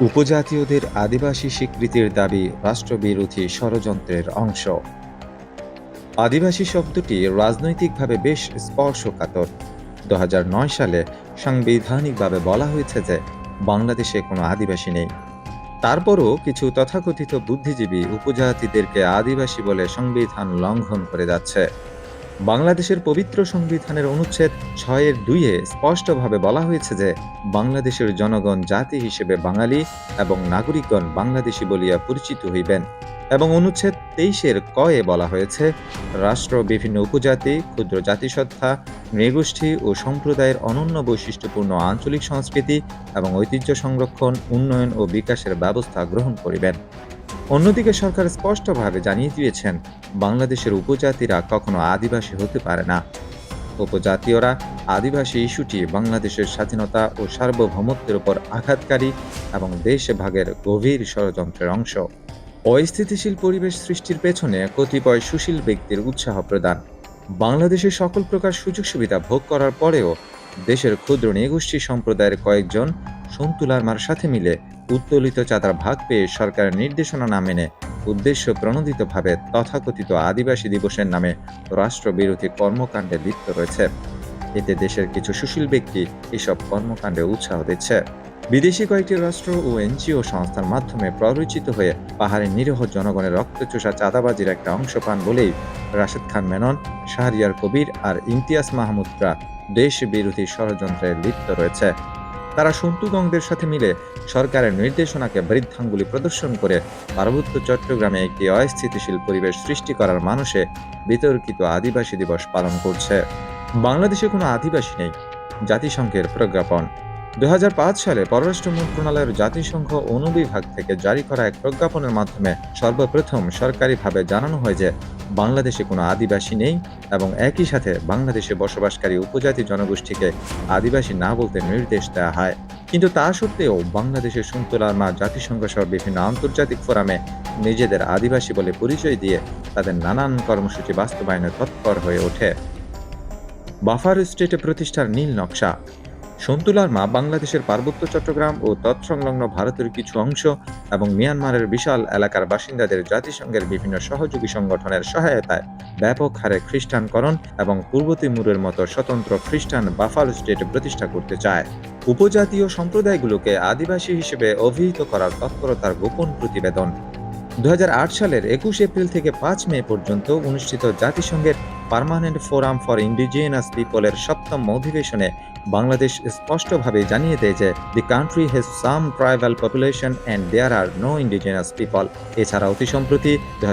উপজাতীয়দের আদিবাসী স্বীকৃতির দাবি রাষ্ট্রবিরোধী ষড়যন্ত্রের অংশ। আদিবাসী শব্দটি রাজনৈতিকভাবে বেশ স্পর্শকাতর। দু হাজার নয় সালে সাংবিধানিকভাবে বলা হয়েছে যে বাংলাদেশে কোনো আদিবাসী নেই। তারপরও কিছু তথাকথিত বুদ্ধিজীবী উপজাতিদেরকে আদিবাসী বলে সংবিধান লঙ্ঘন করে যাচ্ছে। বাংলাদেশের পবিত্র সংবিধানের অনুচ্ছেদ ছয়ের দুইয়ে স্পষ্টভাবে বলা হয়েছে যে, বাংলাদেশের জনগণ জাতি হিসেবে বাঙালি এবং নাগরিকগণ বাংলাদেশী বলিয়া পরিচিত হইবেন এবং অনুচ্ছেদ তেইশের কয়ে বলা হয়েছে, রাষ্ট্র বিভিন্ন উপজাতি, ক্ষুদ্র জাতিসত্তা নৃগোষ্ঠী ও সম্প্রদায়ের অনন্য বৈশিষ্ট্যপূর্ণ আঞ্চলিক সংস্কৃতি এবং ঐতিহ্য সংরক্ষণ, উন্নয়ন ও বিকাশের ব্যবস্থা গ্রহণ করিবেন। অন্যদিকে সরকার স্পষ্টভাবে জানিয়ে দিয়েছেন, বাংলাদেশের উপজাতিরা কখনো আদিবাসী হতে পারে না। উপজাতীয়রা আদিবাসী ইস্যুটি বাংলাদেশের স্বাধীনতা ও সার্বভৌমত্বের উপর আঘাতকারী এবং দেশ ভাগের গভীর ষড়যন্ত্রের অংশ। অস্থিতিশীল পরিবেশ সৃষ্টির পেছনে কতিপয় সুশীল ব্যক্তির উৎসাহ প্রদান। বাংলাদেশের সকল প্রকার সুযোগ সুবিধা ভোগ করার পরেও দেশের ক্ষুদ্র নৃগোষ্ঠী সম্প্রদায়ের কয়েকজন সন্তুলারমার সাথে মিলে উত্তোলিত চাঁদার ভাগ পেয়ে সরকারের নির্দেশনা না মেনে উদ্দেশ্য প্রণোদিতভাবে তথাকথিত আদিবাসী দিবসের নামে রাষ্ট্রবিরোধী কর্মকাণ্ডে লিপ্ত রয়েছে। এতে দেশের কিছু সুশীল ব্যক্তি এসব কর্মকাণ্ডে উৎসাহ দিচ্ছে। বিদেশি কয়েকটি রাষ্ট্র ও এনজিও সংস্থার মাধ্যমে প্ররোচিত হয়ে পাহাড়ের নিরীহ জনগণের রক্তচোষা চাঁদাবাজির একটা অংশ পান বলেই রাশেদ খান মেনন, শাহরিয়ার কবির আর ইমতিয়াজ মাহমুদরা দেশ বিরোধী ষড়যন্ত্রে লিপ্ত রয়েছে। তারা সন্তুগঙ্গদের সাথে মিলে সরকারের নির্দেশনাকে বৃদ্ধাঙ্গুলি প্রদর্শন করে পার্বত্য চট্টগ্রামে একটি অস্থিতিশীল পরিবেশ সৃষ্টি করার মানুষে বিতর্কিত আদিবাসী দিবস পালন করছে। বাংলাদেশে কোনো আদিবাসী নেই, জাতিসংঘের প্রজ্ঞাপন। দু হাজার পাঁচ সালে পররাষ্ট্র মন্ত্রণালয়ের জাতিসংঘ অনুবিভাগ থেকে জারি করা এক প্রজ্ঞাপনের মাধ্যমে সর্বপ্রথম সরকারিভাবে জানানো হয় যে, বাংলাদেশে কোনো আদিবাসী নেই এবং একই সাথে বাংলাদেশে বসবাসকারী উপজাতি জনগোষ্ঠীকে আদিবাসী না বলতে নির্দেশ দেওয়া হয়। কিন্তু তা সত্ত্বেও বাংলাদেশের সুন্তলার মা জাতিসংঘ সহ বিভিন্ন আন্তর্জাতিক ফোরামে নিজেদের আদিবাসী বলে পরিচয় দিয়ে তাদের নানান কর্মসূচি বাস্তবায়নে তৎপর হয়ে ওঠে। বাফার স্টেটে প্রতিষ্ঠার নীল নকশা সন্তুলার মা বাংলাদেশের পার্বত্য চট্টগ্রাম ও তৎসংলগ্ন ভারতের কিছু অংশ এবং মিয়ানমারের বিশাল এলাকার বাসিন্দাদের জাতিসংঘের বিভিন্ন সহযোগী সংগঠনের সহায়তায় ব্যাপক হারে খ্রিস্টানকরণ এবং পূর্ব তিমুরের মতো স্বতন্ত্র খ্রিস্টান বাফাল স্টেট প্রতিষ্ঠা করতে চায়। উপজাতীয় সম্প্রদায়গুলোকে আদিবাসী হিসেবে অভিহিত করার তৎপরতার গোপন প্রতিবেদন। দু হাজার আট সালের একুশ এপ্রিল থেকে পাঁচ মে পর্যন্ত অনুষ্ঠিত জাতিসংঘের পার্মানেন্ট ফোরাম ফর ইন্ডিজিনাস পিপলের সপ্তম অধিবেশনে বাংলাদেশ স্পষ্টভাবে জানিয়ে দেয় যে the country has some tribal population and there are no indigenous people এছাড়া অতি সম্প্রতি দু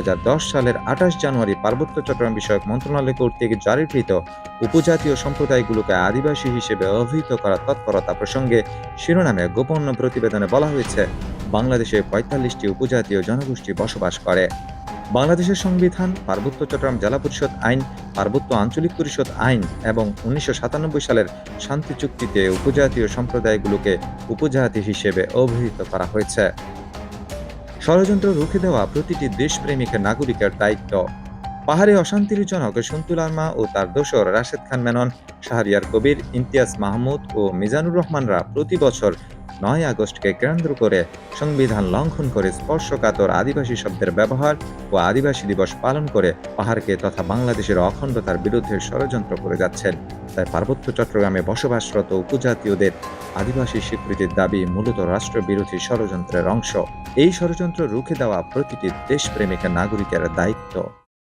সালের আঠাশ জানুয়ারি পার্বত্য চট্টগ্রাম বিষয়ক মন্ত্রণালয় কর্তৃক জারিকৃত উপজাতীয় সম্প্রদায়গুলোকে আদিবাসী হিসেবে অভিহিত করার তৎপরতা প্রসঙ্গে শিরোনামে গোপন প্রতিবেদনে বলা হয়েছে, বাংলাদেশে পঁয়তাল্লিশটি উপজাতীয় জনগোষ্ঠী বসবাস করে। বাংলাদেশের সংবিধান, পার্বত্য চট্টগ্রাম জেলা পরিষদ আইন, পার্বত্য আঞ্চলিক পরিষদ আইন এবং উনিশশো সাতানব্বই সালের শান্তি চুক্তিতে উপজাতীয় সম্প্রদায়গুলোকে উপজাতি হিসেবে অভিহিত করা হয়েছে। ষড়যন্ত্র রুখে দেওয়া প্রতিটি দেশপ্রেমিকের নাগরিকের দায়িত্ব। পাহাড়ে অশান্তির জনক সন্তুলারমা ও তার দোসর রাশেদ খান মেনন, শাহরিয়ার কবির, ইমতিয়াজ মাহমুদ ও মিজানুর রহমানরা প্রতি বছর নয় আগস্টকে কেন্দ্র করে সংবিধান লঙ্ঘন করে স্পর্শকাতর আদিবাসী শব্দের ব্যবহার ও আদিবাসী দিবস পালন করে পাহাড়কে তথা বাংলাদেশের অখণ্ডতার বিরুদ্ধে ষড়যন্ত্র করে যাচ্ছেন। তাই পার্বত্য চট্টগ্রামে বসবাসরত উপজাতীয়দের আদিবাসী স্বীকৃতির দাবি মূলত রাষ্ট্রবিরোধী ষড়যন্ত্রের অংশ। এই ষড়যন্ত্র রুখে দেওয়া প্রতিটি দেশপ্রেমিক নাগরিকের দায়িত্ব।